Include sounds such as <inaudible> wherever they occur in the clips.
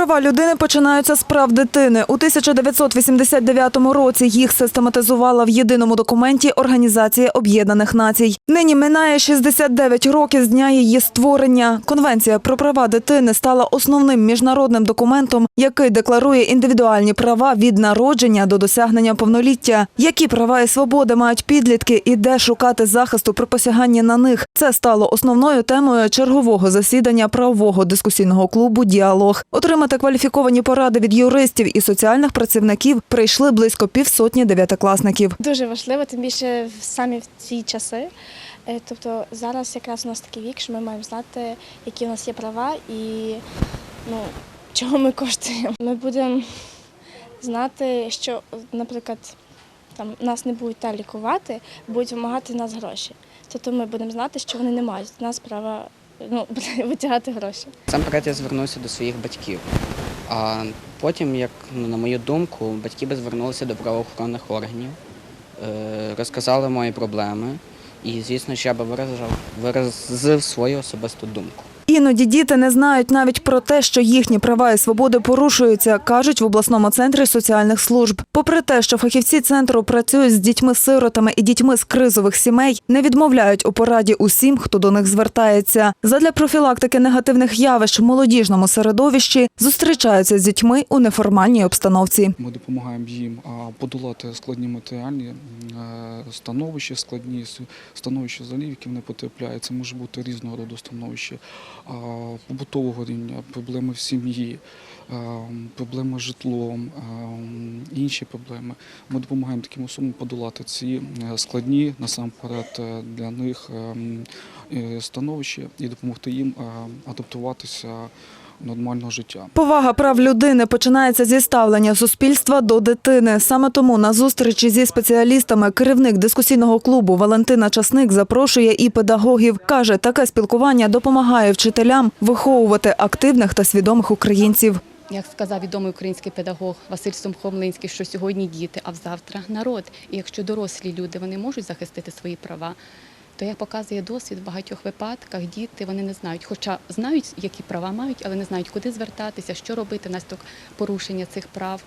Права людини починаються з прав дитини. У 1989 році їх систематизувала в єдиному документі Організація Об'єднаних Націй. Нині минає 69 років з дня її створення. Конвенція про права дитини стала основним міжнародним документом, який декларує індивідуальні права від народження до досягнення повноліття. Які права і свободи мають підлітки і де шукати захисту при посяганні на них. Це стало основною темою чергового засідання правового дискусійного клубу Діалог. Отримати кваліфіковані поради від юристів і соціальних працівників прийшли близько півсотні дев'ятикласників. Дуже важливо, тим більше самі в ці часи. Е, Тобто зараз якраз у нас такий вік, що ми маємо знати, які у нас є права і ну, чого ми коштуємо. Ми будемо знати, що, наприклад, там нас не будуть та лікувати, будуть вимагати нас гроші. Тобто ми будемо знати, що вони не мають нас права ну, <laughs> витягати гроші. Сам перед я звернувся до своїх батьків. А потім, як ну, на мою думку, батьки би звернулися до правоохоронних органів, е, розказали мої проблеми. І, звісно, що я би виразив, виразив свою особисту думку. Іноді діти не знають навіть про те, що їхні права і свободи порушуються, кажуть в обласному центрі соціальних служб. Попри те, що фахівці центру працюють з дітьми-сиротами і дітьми з кризових сімей, не відмовляють у пораді усім, хто до них звертається. Задля профілактики негативних явищ в молодіжному середовищі зустрічаються з дітьми у неформальній обстановці. Ми допомагаємо їм подолати складні матеріальні е, становища, складні становища взагалі, які вони потрапляють. Це може бути різного роду становище, побутового рівня, проблеми в сім'ї, проблеми з житлом, інші проблеми. Ми допомагаємо таким особам подолати ці е, складні насамперед е, для них е, м, е, становища і допомогти їм адаптуватися нормального життя. Повага прав людини починається зі ставлення суспільства до дитини. Саме тому на зустрічі зі спеціалістами керівник дискусійного клубу Валентина Часник запрошує і педагогів. Каже, таке спілкування допомагає вчителям виховувати активних та свідомих українців. Як сказав відомий український педагог Василь Сумхомлинський, що сьогодні діти, а завтра народ. І якщо дорослі люди вони можуть захистити свої права, то як показує досвід, в багатьох випадках діти вони не знають, хоча знають, які права мають, але не знають, куди звертатися, що робити внаслідок порушення цих прав,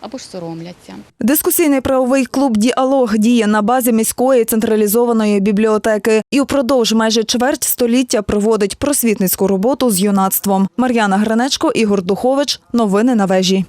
або ж соромляться. Дискусійний правовий клуб Діалог діє на базі міської централізованої бібліотеки і упродовж майже чверть століття проводить просвітницьку роботу з юнацтвом. Мар'яна Гранечко, Ігор Духович. Новини на вежі.